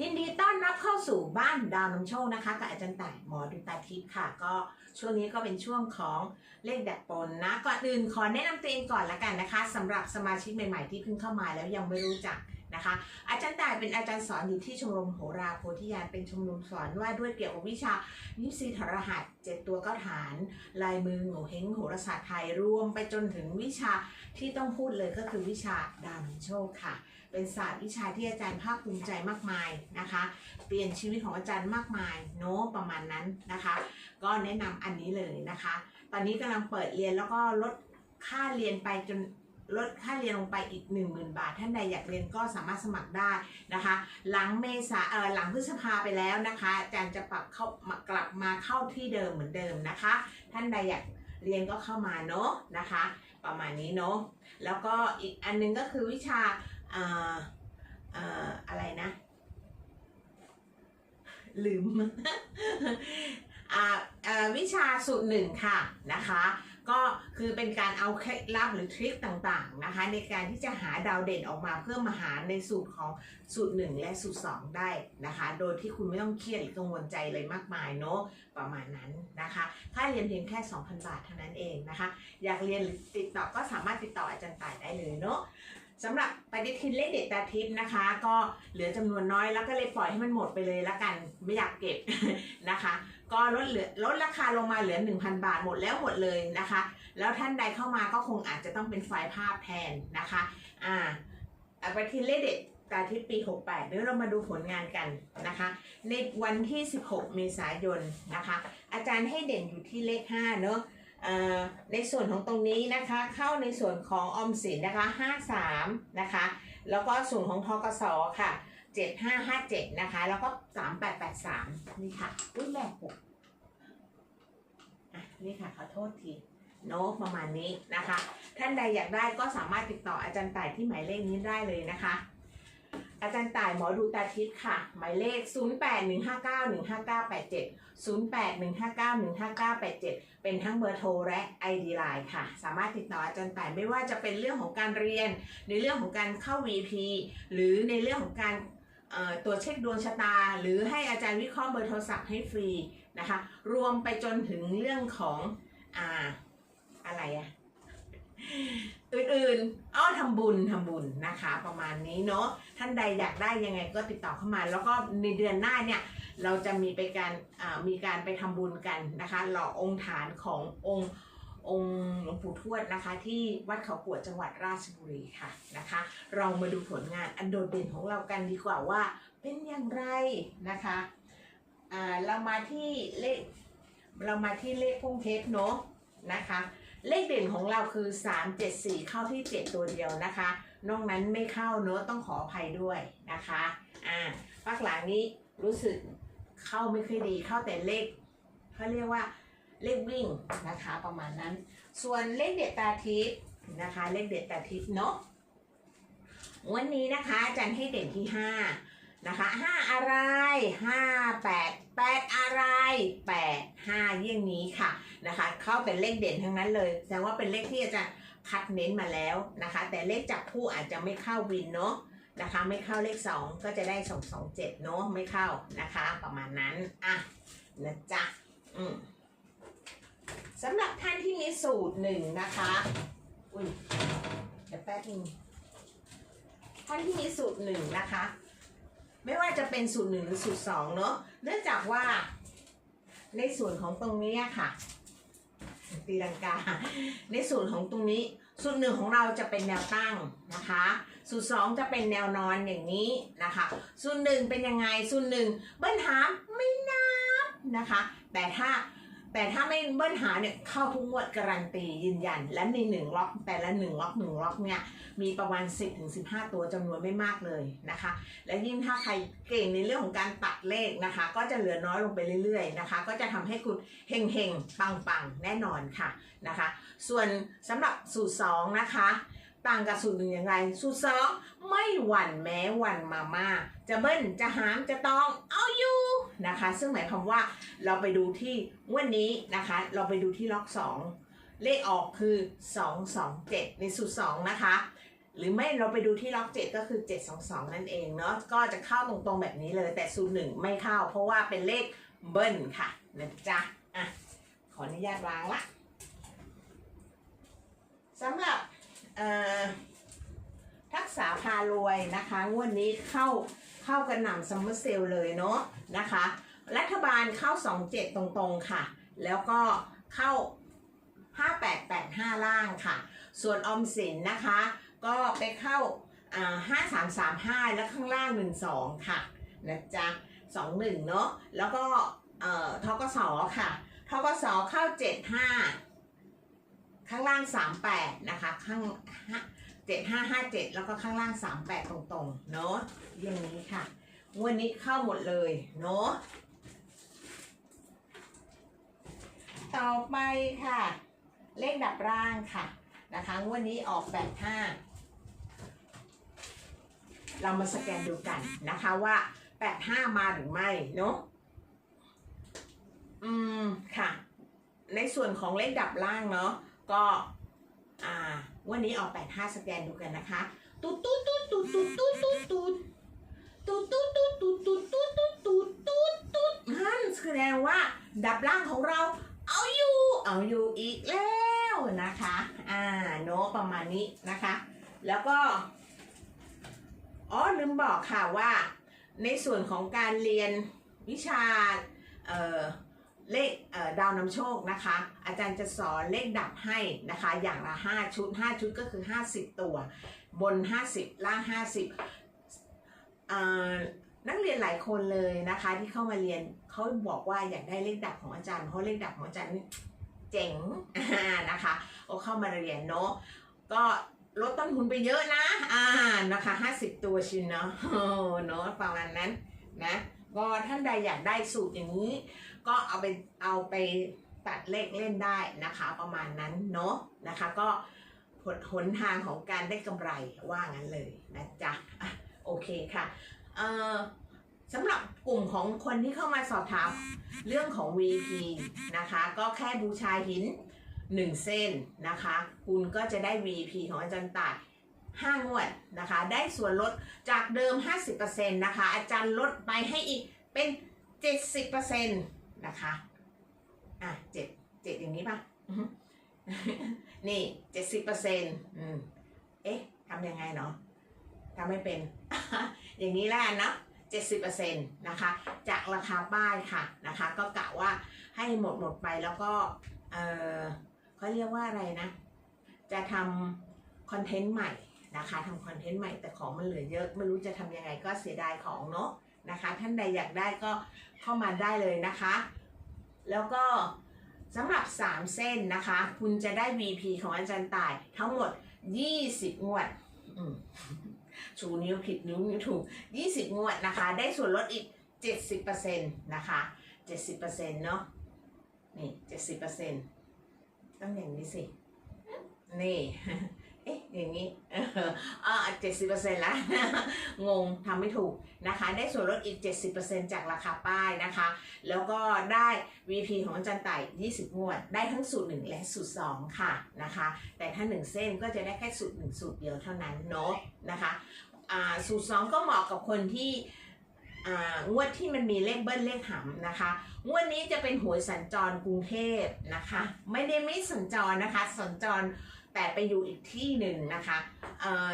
ยินดีต้อนรับเข้าสู่บ้านดาวนำโชคนะคะกับอาจารย์ต่ายหมอดูตาทิพย์ค่ะ ก็ช่วงนี้ก็เป็นช่วงของเลขแดดปนนะก่อนอื่นขอแนะนำตัวเองก่อนละกันนะคะสำหรับสมาชิกใหม่ ๆ ที่เพิ่งเข้ามาแล้วยังไม่รู้จัก นะคะ อาจารย์ต่ายเป็นอาจารย์สอนอยู่ที่ชมรมโหราโพธิญาณเป็นชมรมสอนว่าด้วยเกี่ยวกับวิชายิปซีถรหัสเจ็ดตัวเก้าฐาน ลายมือโหเฮงโหราศาสตร์ไทยรวมไปจนถึงวิชาที่ต้องพูดเลยก็คือวิชาดาวนำโชคค่ะ เป็นศาสตร์วิชาที่อาจารย์ภาคภูมิใจมากมายนะคะ เปลี่ยนชีวิตของอาจารย์มากมายโน้ประมาณนั้นนะคะ ก็แนะนำอันนี้เลยนะคะ ตอนนี้กำลังเปิดเรียนแล้วก็ลดค่าเรียนไปจน ลดค่าเรียนลงไปอีก 1 0,000 บาท ท่านใดอยากเรียนก็สามารถสมัครได้นะคะ หลังเมษาเออหลังพฤษภาไปแล้วนะคะอาจารย์จะปรับเข้ามากลับมาเข้าที่เดิมเหมือนเดิมนะคะ ท่านใดอยากเรียนก็เข้ามาเนาะนะคะ ประมาณนี้เนาะแล้วก็อีกอันหนึงก็คือวิชาเอ่ออ่ออะไรนะ ลืมอ่าวิชาสูตรหนึ่งค่ะนะคะ ก็คือเป็นการเอาเคล็ดลับหรือทริคต่างๆนะคะในการที่จะหาดาวเด่นออกมาเพื่อมาหาในสูตรของสูตรหนึ่งและสูตรสองได้นะคะ โดยที่คุณไม่ต้องเครียดหรือกังวลใจเลยมากมายเนาะประมาณนั้นนะคะค่าเรียนเพียงแค่ 2,000 บาทเท่านั้นเองนะคะ อยากเรียนหรือติดต่อก็สามารถติดต่ออาจารย์ต่ายได้เลยเนาะสำหรับปฏิทินเลขเด็ดตาทิพย์นะคะ ก็เหลือจำนวนน้อยแล้วก็เลยปล่อยให้มันหมดไปเลยละกันไม่อยากเก็บนะคะ ก็ลดเหลือลดราคาลงมาเหลือ 1,000 บาทหมดแล้วหมดเลยนะคะ แล้วท่านใดเข้ามาก็คงอาจจะต้องเป็นไฟล์ภาพแทนนะคะอ่าอ่าปทินเลขเด็ดตาทิพย์ปี 68 เดี๋ยวเรามาดูผลงานกันนะคะ ในวันที่ 16 เมษายนนะคะ อาจารย์ให้เด่นอยู่ที่เลข 5 เนอะอ่อในส่วนของตรงนี้นะคะเข้าในส่วนของออมสินนะคะ 53 นะคะ แล้วก็ส่วนของทกสค่ะ 7557 นะคะ แล้วก็ 3883 นี่ค่ะ อุ้ยแม่หกอะ นี่ค่ะ ขอโทษที โน้ตประมาณนี้นะคะ ท่านใดอยากได้ก็สามารถติดต่ออาจารย์ต่ายที่หมายเลขนี้ได้เลยนะคะ อาจารย์ต่ายหมอดูตาทิพย์ค่ะ หมายเลข 0815915987 0815915987 เป็นทั้งเบอร์โทรและ ID Line ค่ะ สามารถติดต่ออาจารย์ต่ายไม่ว่าจะเป็นเรื่องของการเรียน ในเรื่องของการเข้า VP หรือในเรื่องของการ ตรวจเช็คดวงชะตา หรือให้อาจารย์วิเคราะห์เบอร์โทรศัพท์ให้ฟรีนะคะรวมไปจนถึงเรื่องของอ่าอะไรอะอื่นๆอ้อทำบุญทำบุญนะคะ ประมาณนี้เนาะท่านใดอยากได้ยังไงก็ติดต่อเข้ามา แล้วก็ในเดือนหน้าเนี่ยเราจะมีไปการมีการไปทำบุญกันนะคะหล่อองค์ฐานขององค์ องค์หลวงปู่ทวดนะคะ ที่วัดเขาปวดจังหวัดราชบุรีค่ะนะคะ เรามาดูผลงานอันโดดเด่นของเรากันดีกว่าว่า เป็นอย่างไรนะคะเรามาที่เลขเรามาที่เลขพุ่งเพชรเนาะนะคะ เลขเด่นของเราคือ 3 7 4 เข้าที่ 7 ตัวเดียวนะคะนอกนั้นไม่เข้าเนอะต้องขออภัยด้วยนะคะอ่าพักหลังนี้รู้สึกเข้าไม่ค่อยดีเข้าแต่เลขเขาเรียกว่า เลขวิ่งนะคะประมาณนั้น ส่วนเลขเด็ดตาทิพย์นะคะ เลขเด็ดตาทิพย์เนาะวันนี้นะคะอาจารย์ให้เด่นที่5นะคะห้าอะไรห้าแปดแปดอะไรแปดห้าเยี่ยงนี้ค่ะนะคะ เข้าเป็นเลขเด่นทั้งนั้นเลยแสดงว่าเป็นเลขที่อาจารย์คัดเน้นมาแล้วนะคะ แต่เลขจับคู่อาจจะไม่เข้าวินเนาะนะคะ ไม่เข้าเลข2ก็จะได้2 2 7เนาะไม่เข้านะคะ ประมาณนั้นอะนะจ๊ะอืม สำหรับท่านที่มีสูตรหนึ่งนะคะ อุ้ยเดี๋ยวแป๊บนึงท่านที่มีสูตรหนึ่งนะคะ ไม่ว่าจะเป็นสูตรหนึ่งหรือสูตรสองเนาะเนื่องจากว่าในส่วนของตรงนี้ค่ะ ตีลังกา ในส่วนของตรงนี้ สูตรหนึ่งของเราจะเป็นแนวตั้งนะคะ สูตรสองจะเป็นแนวนอนอย่างนี้นะคะ สูตรหนึ่งเป็นยังไง สูตรหนึ่งเบิ้ลหามไม่นับนะคะ แต่ถ้า แต่ถ้าไม่เบิ้ลหาเนี่ยเข้าทุกงวดการันตียืนยัน และในหนึ่งล็อกแต่ละหนึ่งล็อกหนึ่งล็อกเนี่ยมีประมาณ 10-15 ตัวจำนวนไม่มากเลยนะคะ และยิ่งถ้าใครเก่งในเรื่องของการตัดเลขนะคะ ก็จะเหลือน้อยลงไปเรื่อยๆนะคะ ก็จะทำให้คุณเฮงเฮงปังปังๆแน่นอนค่ะนะคะ ส่วนสำหรับสูตร2นะคะต่างกับสูตรหนึ่งยังไงสูตร2ไม่หวั่นแม้หวั่นมาม่าจะเบิ้ลจะหามจะตองเอาอยู่ นะคะ ซึ่งหมายความว่าเราไปดูที่วันนี้นะคะ เราไปดูที่ล็อก 2 เลขออกคือ 227 ในสูตร2นะคะ หรือไม่เราไปดูที่ล็อกเจ็ดก็คือ 722 นั่นเองเนาะก็จะเข้าตรงๆแบบนี้เลยแต่ศูนย์หนึ่งไม่เข้า เพราะว่าเป็นเลขเบิ้ลค่ะนะจ๊ะอะขออนุญาตวางละสำหรับทักษาพารวยนะคะงวดนี้เข้า เข้ากระหนำซัมเมอร์เซลเลยเนาะนะคะ รัฐบาลเข้า 27 ตรงๆค่ะ แล้วก็เข้า 5885 ล่างค่ะ ส่วนออมสินนะคะ ก็ไปเข้าอ่า5335 แล้วข้างล่าง 12 ค่ะนะจ๊ะ21 เนาะแล้วก็เอ่อทกสค่ะทกสเข้า 75 ข้างล่าง 38 นะคะ ข้าง 7557 แล้วก็ข้างล่าง 38 ตรงๆ เนาะอย่างนี้ค่ะวันนี้เข้าหมดเลยเนาะต่อไปค่ะ เลขดับร่างค่ะนะคะวันนี้ออกแบบห้าเรามาสแกนดูกันนะคะว่าแปดห้ามาหรือไม่เนาะอืมค่ะ ในส่วนของเลขดับล่างเนาะก็อ่า วันนี้ออกแปดห้าสแกนดูกันนะคะตุ๊ดตุ๊ดตุ๊ดตุ๊ดตุ๊ดตุ๊ดตุ๊ดตุ๊ดตุ๊ดตุ๊ดตุ๊ดตุ๊ดตุ๊ดตุ๊ดตุ๊ดตุ๊ดตุ๊ดตุ๊ดนั่นแสดงว่าดับล่างของเราเอาอยู่เอาอยู่อีกแล้วนะคะ อ่าโนตประมาณนี้นะคะ แล้วก็อ๋อลืมบอกค่ะว่า ในส่วนของการเรียนวิชาเอ่อ เลขเดาวนำโชคนะคะ อาจารย์จะสอนเลขดับให้นะคะ อย่างละ 5 ชุด 5 ชุดก็คือ 50 ตัว บน 50 ล่าง 50นักเรียนหลายคนเลยนะคะ ที่เข้ามาเรียนเขาบอกว่าอยากได้เลขดับของอาจารย์เพราะเลขดับของอาจารย์เจ๋งนะคะก็เข้ามาเรียนเนาะก็ลดต้นทุนไปเยอะนะอ่านะคะ50 ตัวชินเนาะเนาะประมาณนั้นนะก็ท่านใดอยากได้สูตรอย่างนี้ ก็เอาไปเอาไปตัดเลขเล่นได้นะคะประมาณนั้นเนาะนะคะก็หนหนทางของการได้กำไรว่างั้นเลยนะจ๊ะอะโอเคค่ะเอ่อสำหรับกลุ่มของคนที่เข้ามาสอบถามเรื่องของ VP นะคะ ก็แค่บูชาหิน 1 เส้นนะคะ คุณก็จะได้ VP ของอาจารย์ต่าย5งวดนะคะ ได้ส่วนลดจากเดิม 50%นะคะ อาจารย์ลดไปให้อีกเป็น 70%นะคะ อะเจ็ดเจ็ดอย่างนี้ป่ะอือฮึนี่เจ็ดสิบเปอร์เซ็นต์อืมเอ๊ะทำยังไงเนาะทำไม่เป็น อย่างนี้แล้วกันเนาะเจ็ดสิบเปอร์เซ็นต์นะคะ จากราคาป้ายค่ะนะคะ ก็กะว่าให้หมดหมดไปแล้วก็ เออเขาเรียกว่าอะไรนะ จะทำคอนเทนต์ใหม่นะคะทำคอนเทนต์ใหม่แต่ของมันเหลือเยอะ ไม่รู้จะทำยังไงก็เสียดายของเนาะ นะคะ ท่านใดอยากได้ก็เข้ามาได้เลยนะคะ แล้วก็สำหรับ 3 เส้นนะคะ คุณจะได้ VP ของอาจารย์ต่ายทั้งหมด 20 งวดชูนิ้วผิดนิ้วนิ้วถูก 20 งวดนะคะ ได้ส่วนลดอีก 70%นะคะ 70%เนาะนี่ 70%ต้องอย่างนี้สิ นี่ เอ๊ะอย่างนี้เอออ่าเจ็ดสิบเปอร์เซ็นต์ละงงทำไม่ถูกนะคะ ได้ส่วนลดอีก 70%จากราคาป้ายนะคะ แล้วก็ได้ VP ของอาจารย์ไต่20 งวด ได้ทั้งสูตร 1 และสูตร 2 ค่ะนะคะ แต่ถ้า 1 เส้นก็จะได้แค่สูตร 1 สูตรเดียวเท่านั้นเนาะนะคะอ่าสูตร 2 ก็เหมาะกับคนที่อ่างวดที่มันมีเลขเบิ้ลเลขหำนะคะ งวดนี้จะเป็นหวยสัญจรกรุงเทพนะคะ ไม่ได้ไม่สัญจรนะคะ สัญจร แต่ไปอยู่อีกที่หนึ่งนะคะเอ่อ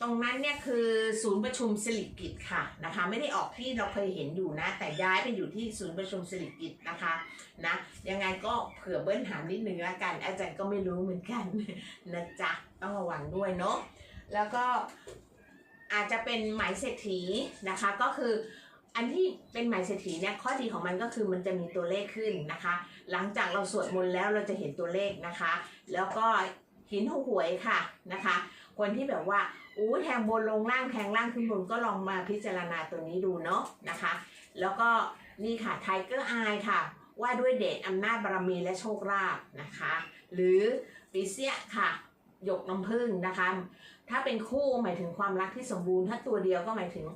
ตรงนั้นเนี่ยคือศูนย์ประชุมสิริกิตค่ะนะคะไม่ได้ออกที่เราเคยเห็นอยู่นะ แต่ย้ายไปอยู่ที่ศูนย์ประชุมสิริกิตนะคะนะยังไงก็เผื่อเบิ้ลถามนิดนึงละกัน อาจารย์ก็ไม่รู้เหมือนกันนะจ๊ะต้องระวังด้วยเนาะแล้วก็อาจจะเป็นหมายเศรษฐีนะคะก็คือ อันที่เป็นหมายเศรษฐีเนี่ยข้อดีของมันก็คือมันจะมีตัวเลขขึ้นนะคะ หลังจากเราสวดมนต์แล้วเราจะเห็นตัวเลขนะคะ แล้วก็หินหวยค่ะนะคะ คนที่แบบว่าอู้แทงบนลงล่างแทงล่างขึ้นบนก็ลองมาพิจารณาตัวนี้ดูเนาะนะคะ แล้วก็นี่ค่ะไทเกอร์อายค่ะ ว่าด้วยเดชอำนาจบารมีและโชคลาภนะคะ หรือปีเสียค่ะหยกน้ำผึ้งนะคะ ถ้าเป็นคู่หมายถึงความรักที่สมบูรณ์ ถ้าตัวเดียวก็หมายถึง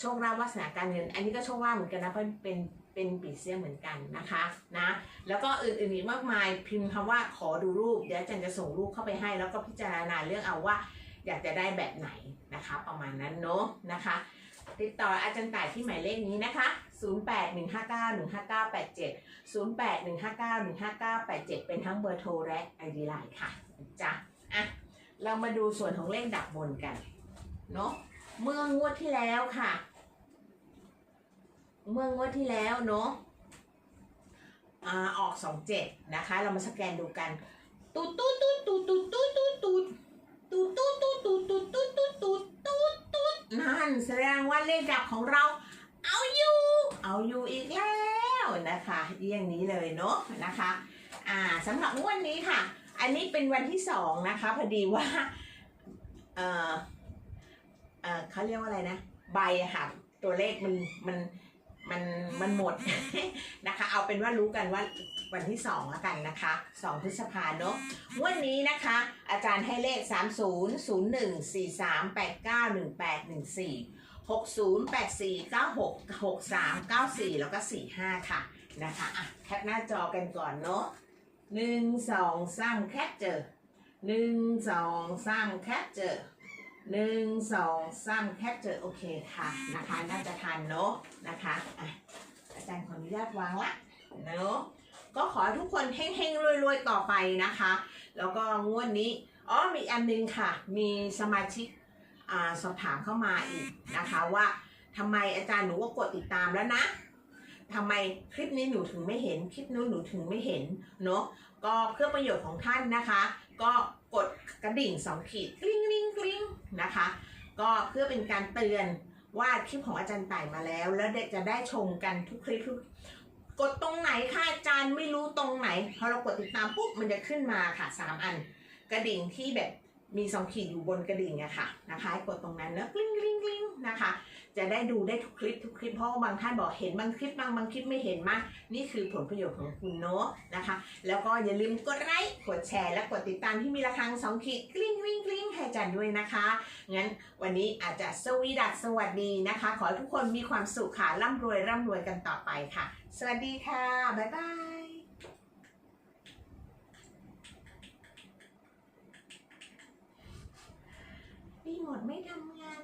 โชคลาภวาสนาการเงิน อันนี้ก็โชคลาภเหมือนกันนะเพราะเป็นเป็นปีเสียเหมือนกันนะคะนะแล้วก็อื่นๆอีกมากมายพิมพ์คำว่าขอดูรูปเดี๋ยวอาจารย์จะส่งรูปเข้าไปให้ แล้วก็พิจารณาเลือกเอาว่า อยากจะได้แบบไหนนะคะ ประมาณนั้นเนาะนะคะติดต่ออาจารย์ต่ายที่หมายเลขนี้นะคะ 0815915987 0815915987 เป็นทั้งเบอร์โทรและ ID Line ค่ะจ้ะอะ เรามาดูส่วนของเลขดับบนกัน เนาะ เมื่องวดที่แล้วค่ะ เมื่องวดที่แล้วเนาะอ่าออกสองเจ็ดนะคะ เรามาสแกนดูกันตูดตูดตูดตูดตูดตูดตูดตูดตูดตูดตูดตูดตูดตูดตูดตูดตูดตูดนั่นแสดงว่าเลขดับของเรา เอาอยู่ เอาอยู่อีกแล้วนะคะเยี่ยงนี้เลยเนาะนะคะอ่าสำหรับงวดนี้ค่ะ อันนี้เป็นวันที่สองนะคะ พอดีว่าเอ่อ เออเขาเรียกว่าอะไรนะ ใบอะค่ะ ตัวเลขมันมันมันมันหมด นะคะ เอาเป็นว่ารู้กันว่าวันที่สองแล้วกันนะคะสองพฤษภาเนอะวันนี้นะคะ อาจารย์ให้เลข 3 0 0 1 4 3 8 9 1 8 1 4 6 0 8 4 9 6 6 3 9 4 แล้วก็ 4 5 ค่ะนะคะอะแคปหน้าจอกันก่อนเนอะหนึ่งสองสามแคปเจอหนึ่งสองสามแคปเจอ หนึ่งสองสามแคปเจอโอเคค่ะนะคะน่าจะทันเนอะนะคะอะอาจารย์ขออนุญาตวางละเนอะก็ขอให้ทุกคนเฮงๆรวยๆต่อไปนะคะ แล้วก็งวดนี้อ๋อมีอันนึงค่ะ มีสมาชิกอ่าสอบถามเข้ามาอีกนะคะว่าทำไมอาจารย์หนูก็กดติดตามแล้วนะ ทำไมคลิปนี้หนูถึงไม่เห็น คลิปนู้นหนูถึงไม่เห็นเนาะก็เพื่อประโยชน์ของท่านนะคะ ก็กดกระดิ่งสองขีดกริ๊งกริ๊งกริ๊งนะคะ ก็เพื่อเป็นการเตือนว่าคลิปของอาจารย์ต่ายมาแล้ว แล้วเด็กจะได้ชมกันทุกคลิปทุกกดตรงไหนค่ะอาจารย์ไม่รู้ตรงไหนพอเรากดติดตามปุ๊บมันจะขึ้นมาค่ะสามอัน กระดิ่งที่แบบ มีสองขีดอยู่บนกระดิ่งอะค่ะนะคะกดตรงนั้นแล้วกลิ้งกลิ้งกลิ้งนะคะ จะได้ดูได้ทุกคลิปทุกคลิปเพราะบางท่านบอกเห็นบางคลิปบางบางคลิปไม่เห็นมากนี่คือผลประโยชน์ของคุณเนาะนะคะ แล้วก็อย่าลืมกดไลค์กดแชร์ และกดติดตามที่มีระฆังสองขีดกลิ้งกลิ้งกลิ้งให้จันด้วยนะคะงั้นวันนี้อาจจะสวีดัสสวัสดีนะคะ ขอให้ทุกคนมีความสุขค่ะร่ำรวยร่ำรวยกันต่อไปค่ะ สวัสดีค่ะบ๊ายบาย รีโมทไม่ทำงาน